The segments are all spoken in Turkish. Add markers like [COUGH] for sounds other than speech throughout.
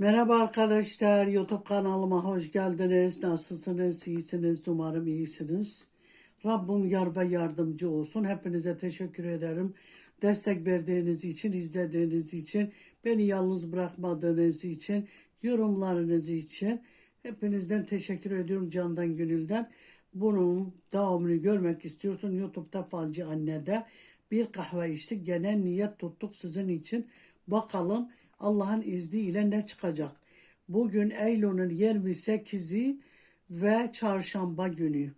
Merhaba arkadaşlar, YouTube kanalıma hoş geldiniz. Nasılsınız, iyisiniz, umarım iyisiniz. Rabbim yar ve yardımcı olsun. Hepinize teşekkür ederim. Destek verdiğiniz için, izlediğiniz için, beni yalnız bırakmadığınız için, yorumlarınız için hepinizden teşekkür ediyorum candan gönülden. Bunun devamını görmek istiyorsun YouTube'da Falcı Anne'de bir kahve içtik. Gene niyet tuttuk sizin için. Bakalım Allah'ın izniyle ne çıkacak? Bugün Eylül'ün 28'i ve çarşamba günü.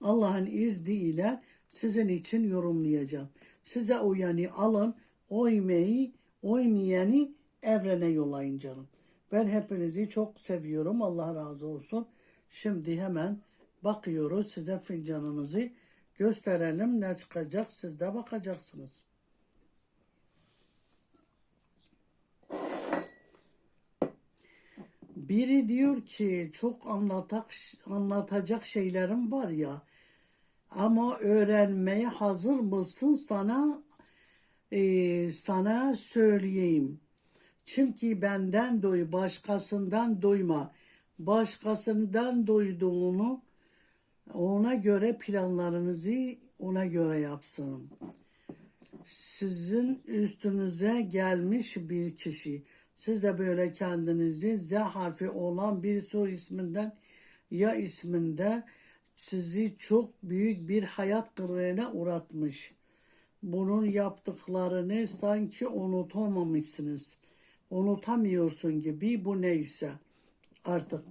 Allah'ın izniyle sizin için yorumlayacağım. Size uyanı alın, oymayı, oymayanı evrene yollayın canım. Ben hepinizi çok seviyorum. Allah razı olsun. Şimdi hemen bakıyoruz. Size fincanınızı gösterelim. Ne çıkacak siz de bakacaksınız. Biri diyor ki çok anlatak, anlatacak şeylerim var ya ama öğrenmeye hazır mısın sana e, sana söyleyeyim. Çünkü benden duy, başkasından duyma. Başkasından duyduğunu ona göre planlarınızı ona göre yapsın. Sizin üstünüze gelmiş bir kişi. Siz de böyle kendinizi Z harfi olan bir soy isminden ya isminde sizi çok büyük bir hayat kırığına uğratmış. Bunun yaptıklarını sanki unutamamışsınız. Unutamıyorsun gibi bu neyse artık.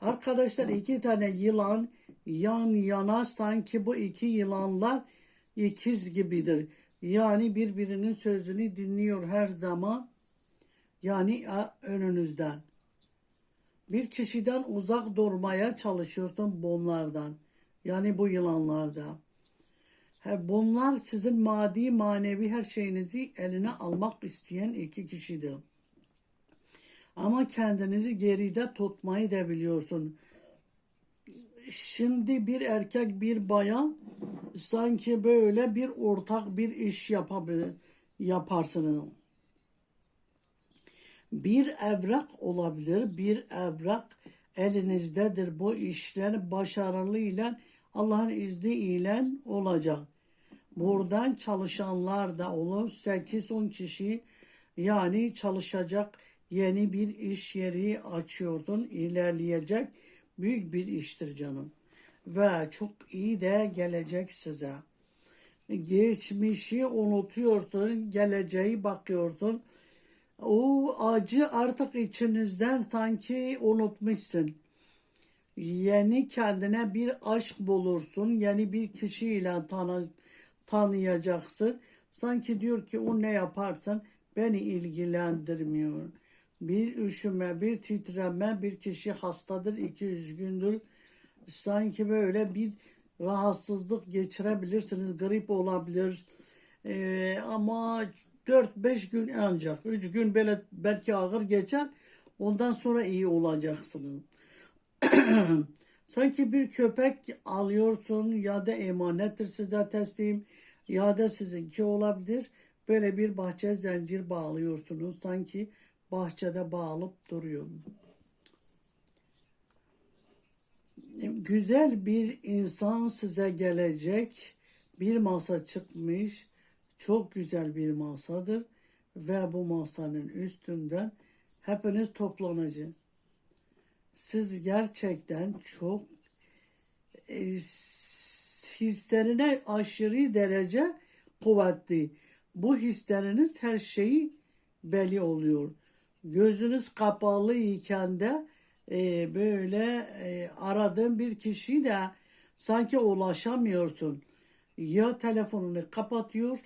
Arkadaşlar iki tane yılan yan yana sanki bu iki yılanlar ikiz gibidir. Yani birbirinin sözünü dinliyor her zaman. Yani önünüzden. Bir kişiden uzak durmaya çalışıyorsun bunlardan. Yani bu yılanlardan. Bunlar sizin maddi manevi her şeyinizi eline almak isteyen iki kişidir. Ama kendinizi geride tutmayı da biliyorsun. Şimdi bir erkek bir bayan sanki böyle bir ortak bir iş yapabilir, yaparsınız. Bir evrak olabilir, bir evrak elinizdedir. Bu işler başarılı ile Allah'ın izniyle olacak. Buradan çalışanlar da olur. 8-10 kişi yani çalışacak yeni bir iş yeri açıyordun. ilerleyecek büyük bir iştir canım. Ve çok iyi de gelecek size. Geçmişi unutuyorsun, geleceği bakıyorsun. O acı artık içinizden sanki unutmuşsun. Yeni kendine bir aşk bulursun. Yeni bir kişiyle tanı, tanıyacaksın. Sanki diyor ki o ne yaparsan beni ilgilendirmiyor. Bir üşüme, bir titreme, bir kişi hastadır, iki üzgündür. Sanki böyle bir rahatsızlık geçirebilirsiniz. Grip olabilir. Ee, ama 4-5 gün ancak. 3 gün böyle belki ağır geçer. Ondan sonra iyi olacaksınız. [CLEARS THROAT] Sanki bir köpek alıyorsun ya da emanettir size teslim ya da sizinki olabilir. Böyle bir bahçe zincir bağlıyorsunuz. Sanki bahçede bağlıp duruyor. Güzel bir insan size gelecek. Bir masa çıkmış. Çok güzel bir masadır. Ve bu masanın üstünden hepiniz toplanacak. Siz gerçekten çok e, hislerine aşırı derece kuvvetli. Bu hisleriniz her şeyi belli oluyor. Gözünüz kapalı iken de e, böyle e, aradığın bir kişi de sanki ulaşamıyorsun. Ya telefonunu kapatıyor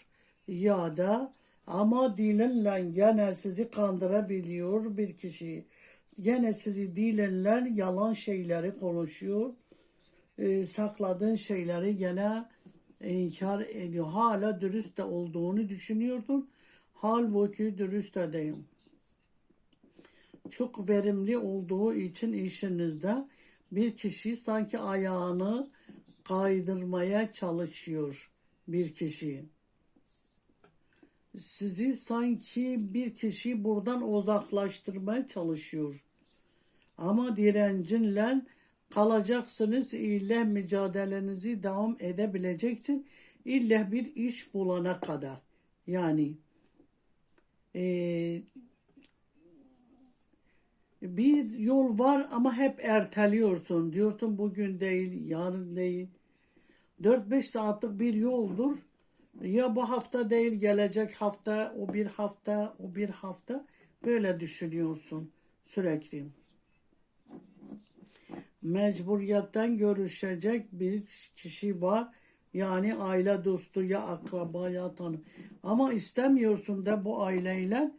ya da ama dilinle gene sizi kandırabiliyor bir kişi. Gene sizi dilinle yalan şeyleri konuşuyor. E, sakladığın şeyleri gene inkar ediyor. Hala dürüst de olduğunu düşünüyordun. Halbuki dürüst de değil. Çok verimli olduğu için işinizde bir kişi sanki ayağını kaydırmaya çalışıyor bir kişi. Sizi sanki bir kişi buradan uzaklaştırmaya çalışıyor. Ama direncinle kalacaksınız. İlle mücadelenizi devam edebileceksin. İlle bir iş bulana kadar. Yani eee bir yol var ama hep erteliyorsun. Diyorsun bugün değil, yarın değil. 4-5 saatlik bir yoldur. Ya bu hafta değil, gelecek hafta, o bir hafta, o bir hafta. Böyle düşünüyorsun sürekli. Mecburiyetten görüşecek bir kişi var. Yani aile dostu ya akraba ya tanı. Ama istemiyorsun da bu aileyle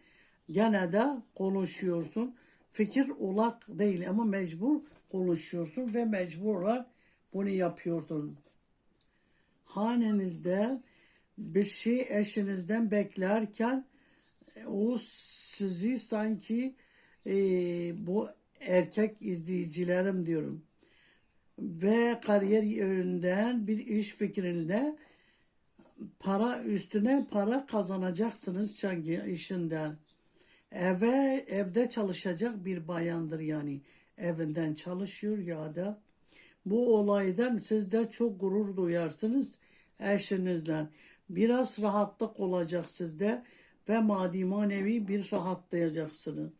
gene de konuşuyorsun. Fikir ulak değil ama mecbur konuşuyorsun ve mecbur olarak bunu yapıyorsun. Hanenizde bir şey eşinizden beklerken e, o sizi sanki e, bu erkek izleyicilerim diyorum ve kariyer yönünden bir iş fikrinde para üstüne para kazanacaksınız sanki işinden. Eve evde çalışacak bir bayandır yani evinden çalışıyor ya da bu olaydan siz de çok gurur duyarsınız eşinizden. Biraz rahatlık olacak sizde ve maddi manevi bir rahatlayacaksınız.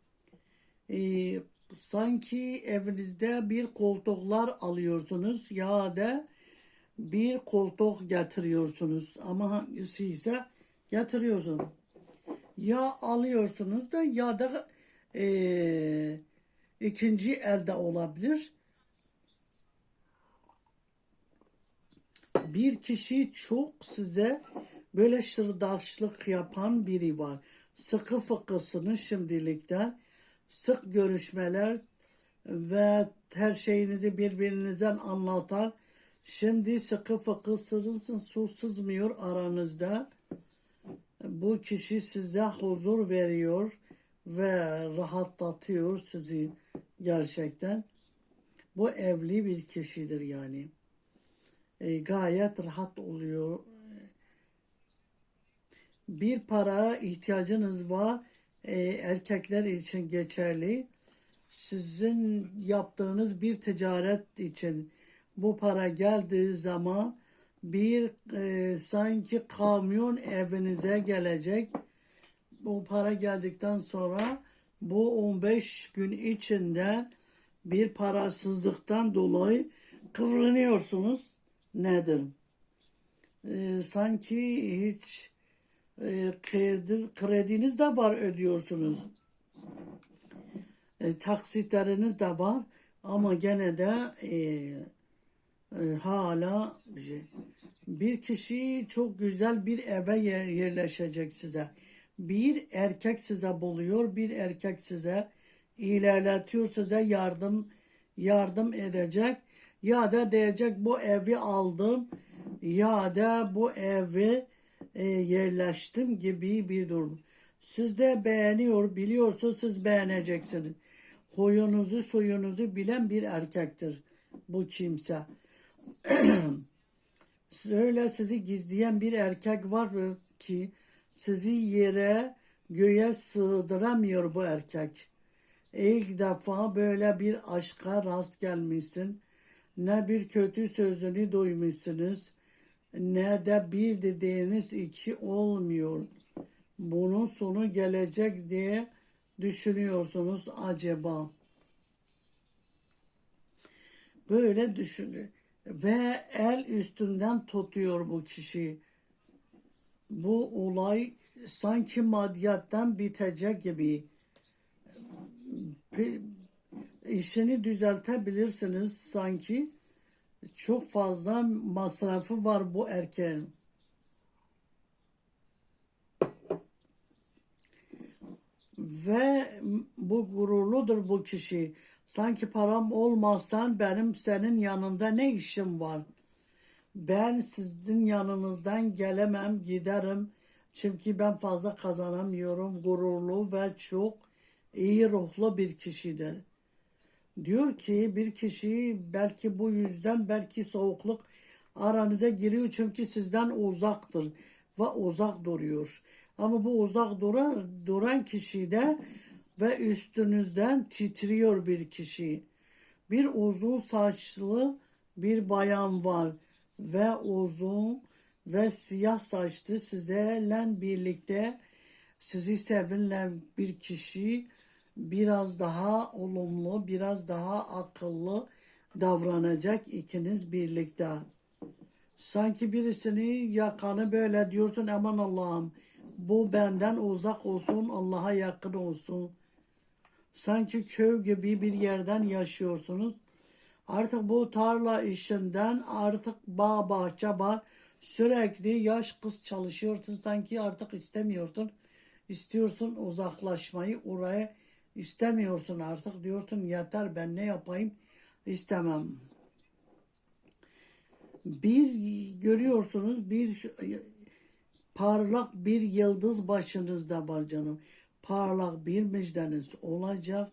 Ee, sanki evinizde bir koltuklar alıyorsunuz ya da bir koltuk getiriyorsunuz ama hangisi ise getiriyorsunuz. Ya alıyorsunuz da ya da eee, ikinci elde olabilir. Bir kişi çok size böyle şırdaşlık yapan biri var. Sıkı fıkısını şimdilikten sık görüşmeler ve her şeyinizi birbirinizden anlatan şimdi sıkı fıkısınız su sızmıyor aranızda. Bu kişi size huzur veriyor ve rahatlatıyor sizi gerçekten. Bu evli bir kişidir yani. E, gayet rahat oluyor. Bir para ihtiyacınız var. E, erkekler için geçerli. Sizin yaptığınız bir ticaret için bu para geldiği zaman bir e, sanki kamyon evinize gelecek. Bu para geldikten sonra bu 15 gün içinde bir parasızlıktan dolayı kıvranıyorsunuz. Nedir? E, sanki hiç e, kredi, krediniz de var ödüyorsunuz. E, taksitleriniz de var ama gene de e, e, hala bir kişi çok güzel bir eve yer, yerleşecek size. Bir erkek size buluyor, bir erkek size ilerletiyor, size yardım yardım edecek ya da diyecek bu evi aldım ya da bu evi e, yerleştim gibi bir durum. Siz de beğeniyor, biliyorsunuz siz beğeneceksiniz. Huyunuzu, suyunuzu bilen bir erkektir bu kimse. [CLEARS THROAT] Öyle sizi gizleyen bir erkek var ki sizi yere göğe sığdıramıyor bu erkek. İlk defa böyle bir aşka rast gelmişsin. Ne bir kötü sözünü duymuşsunuz ne de bir dediğiniz iki olmuyor. Bunun sonu gelecek diye düşünüyorsunuz acaba. Böyle düşün ve el üstünden tutuyor bu kişi. Bu olay sanki maddiyattan bitecek gibi. İşini düzeltebilirsiniz sanki. Çok fazla masrafı var bu erkeğin. Ve bu gururludur bu kişi. Sanki param olmazsan benim senin yanında ne işim var? Ben sizin yanınızdan gelemem, giderim. Çünkü ben fazla kazanamıyorum. Gururlu ve çok iyi ruhlu bir kişidir. Diyor ki bir kişi belki bu yüzden belki soğukluk aranıza giriyor çünkü sizden uzaktır ve uzak duruyor. Ama bu uzak duran, duran kişide ve üstünüzden titriyor bir kişi. Bir uzun saçlı bir bayan var ve uzun ve siyah saçlı sizlerle birlikte sizi sevinle bir kişi biraz daha olumlu, biraz daha akıllı davranacak ikiniz birlikte. Sanki birisini yakanı böyle diyorsun aman Allah'ım bu benden uzak olsun Allah'a yakın olsun. Sanki köy gibi bir yerden yaşıyorsunuz. Artık bu tarla işinden artık bağ bahçe var. Sürekli yaş kız çalışıyorsun sanki artık istemiyorsun. İstiyorsun uzaklaşmayı oraya istemiyorsun artık diyorsun yeter ben ne yapayım istemem. Bir görüyorsunuz bir parlak bir yıldız başınızda var canım. Parlak bir müjdeniz olacak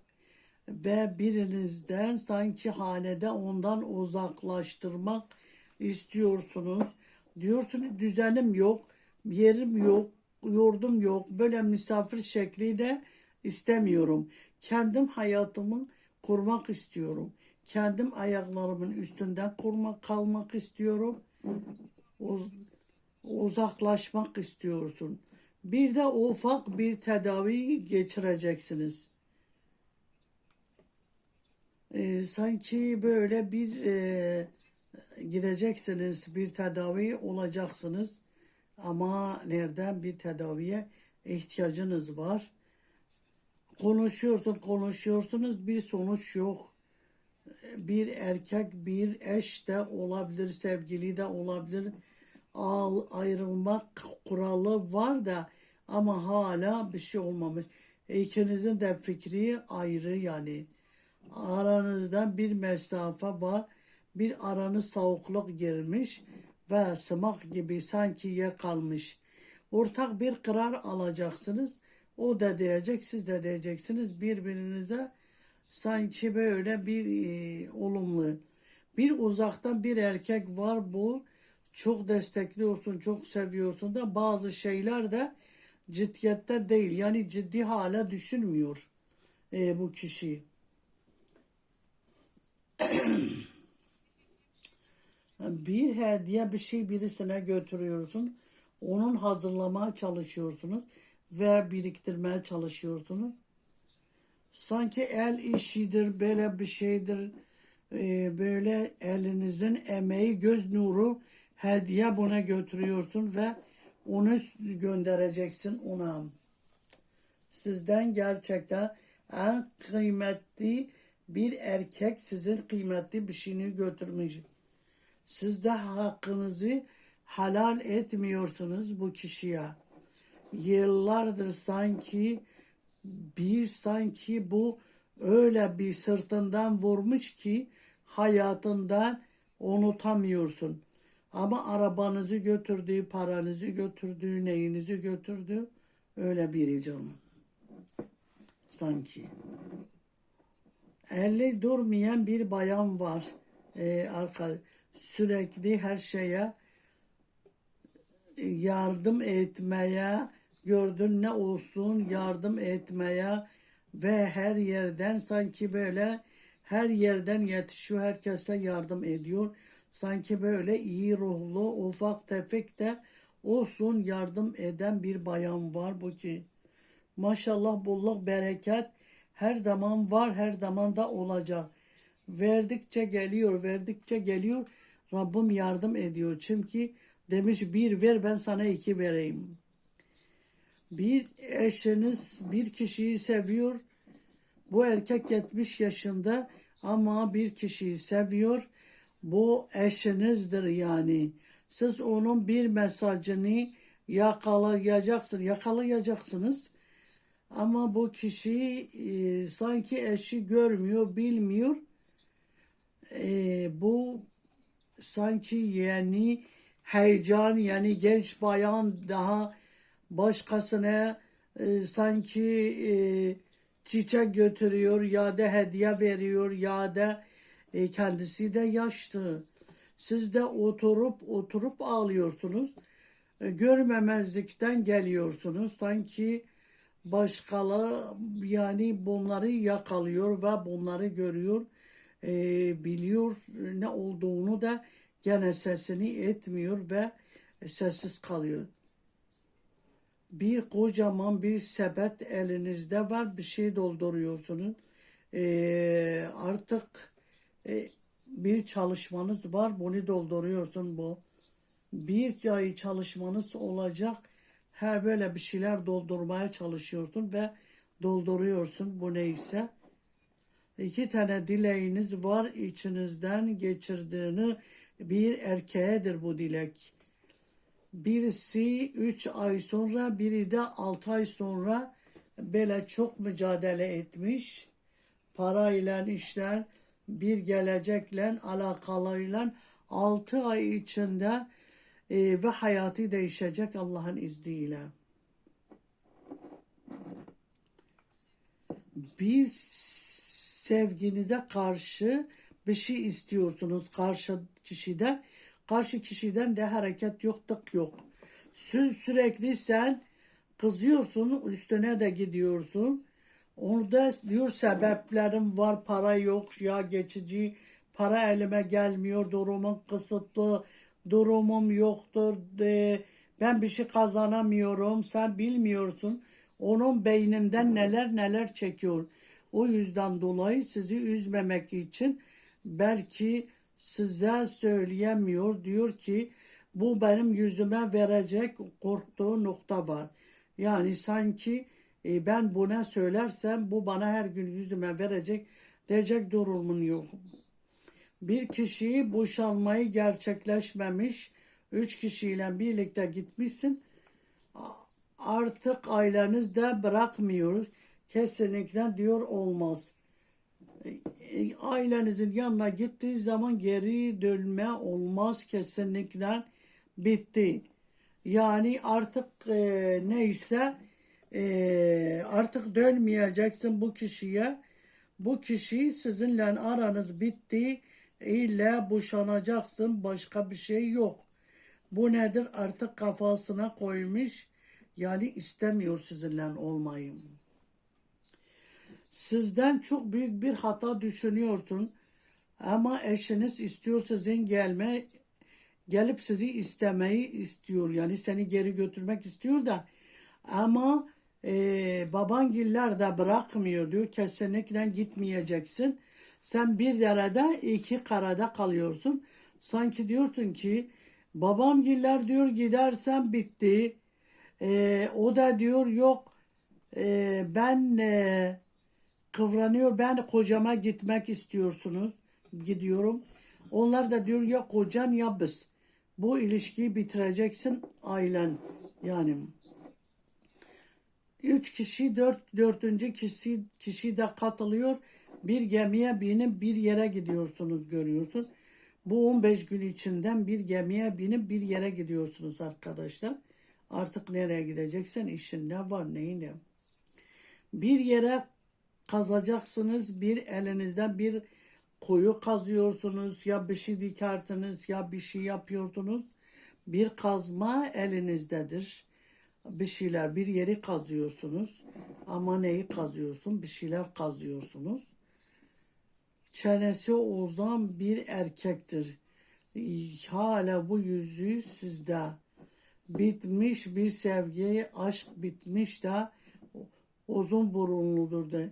ve birinizden sanki hanede ondan uzaklaştırmak istiyorsunuz. Diyorsunuz düzenim yok, yerim yok, yurdum yok. Böyle misafir şekli de istemiyorum. Kendim hayatımı kurmak istiyorum. Kendim ayaklarımın üstünden kurmak kalmak istiyorum. Uz- uzaklaşmak istiyorsun. Bir de ufak bir tedavi geçireceksiniz. Ee, sanki böyle bir e, gideceksiniz, bir tedavi olacaksınız. Ama nereden bir tedaviye ihtiyacınız var. Konuşuyorsun, konuşuyorsunuz, bir sonuç yok. Bir erkek, bir eş de olabilir, sevgili de olabilir. Al, ayrılmak kuralı var da ama hala bir şey olmamış. İkinizin de fikri ayrı yani. Aranızda bir mesafe var. Bir aranız soğukluk girmiş ve sımak gibi sanki yer kalmış. Ortak bir karar alacaksınız. O da diyecek, siz de diyeceksiniz birbirinize sanki böyle bir e, olumlu. Bir uzaktan bir erkek var bu. Çok destekliyorsun, çok seviyorsun da bazı şeyler de ciddiyette değil. Yani ciddi hale düşünmüyor e, bu kişi. [CLEARS THROAT] bir hediye bir şey birisine götürüyorsun. Onun hazırlamaya çalışıyorsunuz ve biriktirmeye çalışıyorsunuz. Sanki el işidir, böyle bir şeydir. Ee, böyle elinizin emeği, göz nuru hediye buna götürüyorsun ve onu göndereceksin ona. Sizden gerçekten en kıymetli bir erkek sizin kıymetli bir şeyini götürmüş. Siz de hakkınızı halal etmiyorsunuz bu kişiye. Yıllardır sanki bir sanki bu öyle bir sırtından vurmuş ki hayatından unutamıyorsun. Ama arabanızı götürdüğü, paranızı götürdüğü, neyinizi götürdü öyle biri canım. Sanki. Elle durmayan bir bayan var. Ee, arka, sürekli her şeye yardım etmeye, gördün ne olsun yardım etmeye ve her yerden sanki böyle her yerden yetişiyor, herkese yardım ediyor. Sanki böyle iyi ruhlu, ufak tefek de olsun yardım eden bir bayan var bu ki. Maşallah bolluk bereket her zaman var, her zaman da olacak. Verdikçe geliyor, verdikçe geliyor. Rabbim yardım ediyor. Çünkü demiş bir ver ben sana iki vereyim. Bir eşiniz bir kişiyi seviyor. Bu erkek 70 yaşında ama bir kişiyi seviyor. Bu eşinizdir yani. Siz onun bir mesajını yakalayacaksınız. Yakalayacaksınız. Ama bu kişi e, sanki eşi görmüyor, bilmiyor. E, bu sanki yani heyecan yani genç bayan daha başkasına e, sanki e, çiçek götürüyor ya da hediye veriyor ya da e, kendisi de yaşlı. Siz de oturup oturup ağlıyorsunuz. e, görmemezlikten geliyorsunuz. Sanki başkaları yani bunları yakalıyor ve bunları görüyor, e, biliyor ne olduğunu da gene sesini etmiyor ve sessiz kalıyor. Bir kocaman bir sepet elinizde var bir şey dolduruyorsunuz. E, artık e, bir çalışmanız var bunu dolduruyorsun bu. Bir ay çalışmanız olacak her böyle bir şeyler doldurmaya çalışıyorsun ve dolduruyorsun bu neyse. İki tane dileğiniz var içinizden geçirdiğini bir erkeğedir bu dilek. Birisi üç ay sonra biri de altı ay sonra böyle çok mücadele etmiş. Parayla işler bir gelecekle alakalıyla altı ay içinde e, ve hayatı değişecek Allah'ın izniyle. Bir sevginize karşı bir şey istiyorsunuz karşı kişiden. Karşı kişiden de hareket yok tık yok. Sü sürekli sen kızıyorsun üstüne de gidiyorsun. Orada diyor sebeplerim var para yok ya geçici para elime gelmiyor durumum kısıtlı durumum yoktur de, ben bir şey kazanamıyorum sen bilmiyorsun onun beyninden neler neler çekiyor o yüzden dolayı sizi üzmemek için belki size söyleyemiyor diyor ki bu benim yüzüme verecek korktuğu nokta var yani sanki e, ben buna söylersem bu bana her gün yüzüme verecek diyecek durumun yok bir kişiyi boşanmayı gerçekleşmemiş, üç kişiyle birlikte gitmişsin. Artık aileniz de bırakmıyoruz. Kesinlikle diyor olmaz. Ailenizin yanına gittiği zaman geri dönme olmaz kesinlikle bitti. Yani artık e, neyse e, artık dönmeyeceksin bu kişiye. Bu kişi sizinle aranız bitti İlla boşanacaksın başka bir şey yok. Bu nedir artık kafasına koymuş yani istemiyor sizinle olmayı. Sizden çok büyük bir hata düşünüyorsun. Ama eşiniz istiyor sizin gelme gelip sizi istemeyi istiyor. Yani seni geri götürmek istiyor da. Ama e, babangiller de bırakmıyor diyor. Kesinlikle gitmeyeceksin. Sen bir derede iki karada kalıyorsun. Sanki diyorsun ki babam giller diyor gidersen bitti. Ee, o da diyor yok. E, ben e, kıvranıyor ben kocama gitmek istiyorsunuz. Gidiyorum. Onlar da diyor ya kocan ya biz. Bu ilişkiyi bitireceksin ailen yani. Üç kişi, dört, dördüncü kişi, kişi de katılıyor bir gemiye binip bir yere gidiyorsunuz görüyorsun. Bu 15 gün içinden bir gemiye binip bir yere gidiyorsunuz arkadaşlar. Artık nereye gideceksen işin ne var neyin ne. Bir yere kazacaksınız. Bir elinizden bir kuyu kazıyorsunuz. Ya bir şey dikersiniz ya bir şey yapıyorsunuz. Bir kazma elinizdedir. Bir şeyler bir yeri kazıyorsunuz. Ama neyi kazıyorsun? Bir şeyler kazıyorsunuz çenesi uzan bir erkektir. Hala bu yüzü sizde. Bitmiş bir sevgi, aşk bitmiş de uzun burunludur da.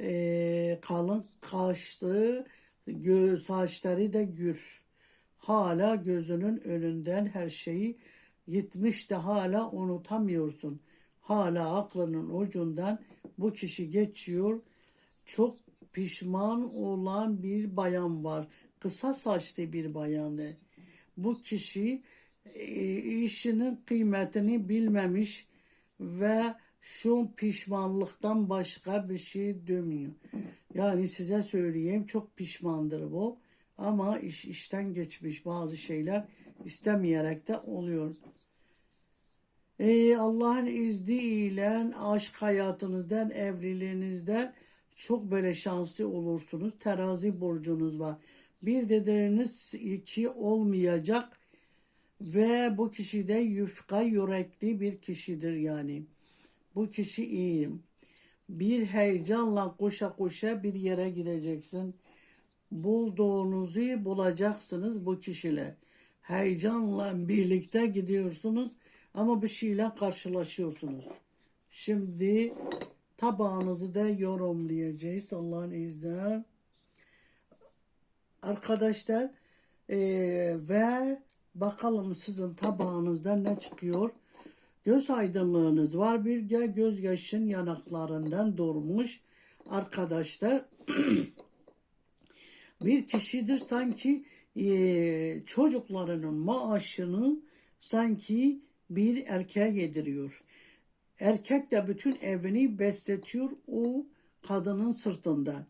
Ee, kalın kaşlı, göz saçları da gür. Hala gözünün önünden her şeyi gitmiş de hala unutamıyorsun. Hala aklının ucundan bu kişi geçiyor. Çok pişman olan bir bayan var. Kısa saçlı bir bayanı. Bu kişi e, işinin kıymetini bilmemiş ve şu pişmanlıktan başka bir şey demiyor. Yani size söyleyeyim çok pişmandır bu. Ama iş işten geçmiş bazı şeyler istemeyerek de oluyor. Ee, Allah'ın izniyle aşk hayatınızdan, evliliğinizden çok böyle şanslı olursunuz. Terazi burcunuz var. Bir dediğiniz iki olmayacak. Ve bu kişi de yufka yürekli bir kişidir yani. Bu kişi iyi. Bir heyecanla koşa koşa bir yere gideceksin. Bulduğunuzu bulacaksınız bu kişiyle. Heyecanla birlikte gidiyorsunuz ama bir şeyle karşılaşıyorsunuz. Şimdi tabağınızı da yorumlayacağız Allah'ın izniyle. Arkadaşlar eee, ve bakalım sizin tabağınızda ne çıkıyor. Göz aydınlığınız var bir de gözyaşın yanaklarından durmuş arkadaşlar. [CLEARS THROAT] bir kişidir sanki eee, çocuklarının maaşını sanki bir erkeğe yediriyor. Erkek de bütün evini besletiyor o kadının sırtından.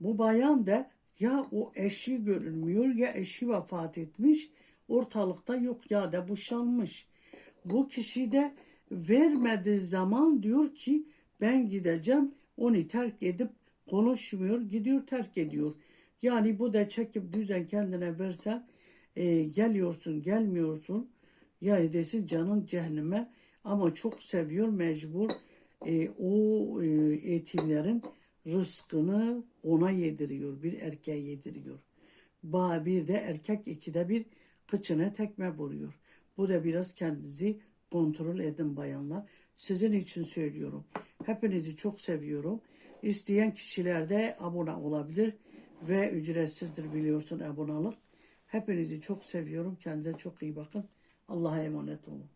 Bu bayan da ya o eşi görünmüyor ya eşi vefat etmiş ortalıkta yok ya da boşanmış. Bu kişi de vermediği zaman diyor ki ben gideceğim onu terk edip konuşmuyor gidiyor terk ediyor. Yani bu da çekip düzen kendine versen e, geliyorsun gelmiyorsun ya desin canın cehenneme ama çok seviyor mecbur e, o e, eğitimlerin rızkını ona yediriyor bir erkeğe yediriyor. Ba bir de erkek ikide bir kıçına tekme vuruyor. Bu da biraz kendinizi kontrol edin bayanlar. Sizin için söylüyorum. Hepinizi çok seviyorum. İsteyen kişiler de abone olabilir ve ücretsizdir biliyorsun abonelik. Hepinizi çok seviyorum. Kendinize çok iyi bakın. Allah'a emanet olun.